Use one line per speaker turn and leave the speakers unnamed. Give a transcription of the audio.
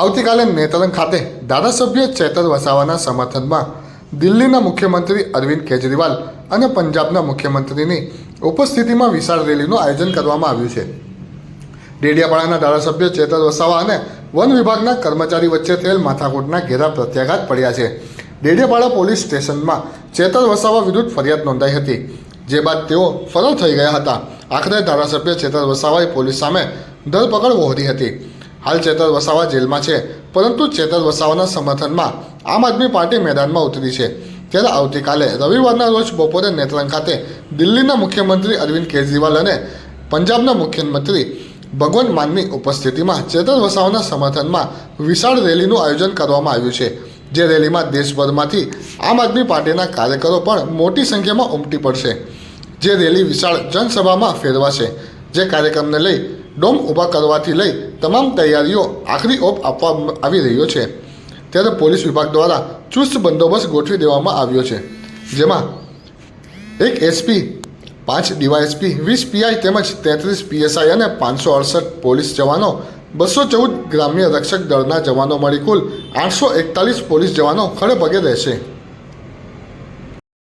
આવતીકાલે નેત્રંગ ખાતે ધારાસભ્ય ચેતર વસાવાના સમર્થનમાં દિલ્હીના મુખ્યમંત્રી અરવિંદ કેજરીવાલ અને પંજાબના મુખ્યમંત્રીની ઉપસ્થિતિમાં વિશાળ રેલીનું આયોજન કરવામાં આવ્યું છે. ડેડિયાપાડાના ધારાસભ્ય ચેતર વસાવા અને વન વિભાગના કર્મચારી વચ્ચે થયેલ માથાકૂટના ઘેરા પ્રત્યાઘાત પડ્યા છે. ડેડિયાપાડા પોલીસ સ્ટેશનમાં ચેતર વસાવા વિરુદ્ધ ફરિયાદ નોંધાઈ હતી, જે બાદ તેઓ ફરાર થઈ ગયા હતા. આખરે ધારાસભ્ય ચેતર વસાવાએ પોલીસ સામે ધરપકડ વહોરી હતી. હાલ ચેતર વસાવા જેલમાં છે, પરંતુ ચેતર વસાવાના સમર્થનમાં આમ આદમી પાર્ટી મેદાનમાં ઉતરી છે. ત્યારે આવતીકાલે રવિવારના રોજ બપોરે નેત્રંગ ખાતે દિલ્હીના મુખ્યમંત્રી અરવિંદ કેજરીવાલ અને પંજાબના મુખ્યમંત્રી ભગવંત માનની ઉપસ્થિતિમાં ચેતર વસાવાના સમર્થનમાં વિશાળ રેલીનું આયોજન કરવામાં આવ્યું છે, જે રેલીમાં દેશભરમાંથી આમ આદમી પાર્ટીના કાર્યકરો પણ મોટી સંખ્યામાં ઉમટી પડશે. જે રેલી વિશાળ જનસભામાં ફેરવાશે, જે કાર્યક્રમને લઈ ડોમ ઊભા કરવાથી લઈ તમામ તૈયારીઓ આખરી ઓપ આપવામાં આવી રહ્યો છે. ત્યારે પોલીસ વિભાગ દ્વારા ચુસ્ત બંદોબસ્ત ગોઠવી દેવામાં આવ્યો છે. જેમાં એક એસપી, પાંચ ડીવાયએસપી, વીસ પીઆઈ તેમજ તેત્રીસ પીએસઆઈ અને પાંચસો અડસઠ પોલીસ જવાનો, બસો ચૌદ ગ્રામ્ય રક્ષક દળના જવાનો મળી કુલ આઠસો એકતાલીસ પોલીસ જવાનો ખડેપગે રહેશે.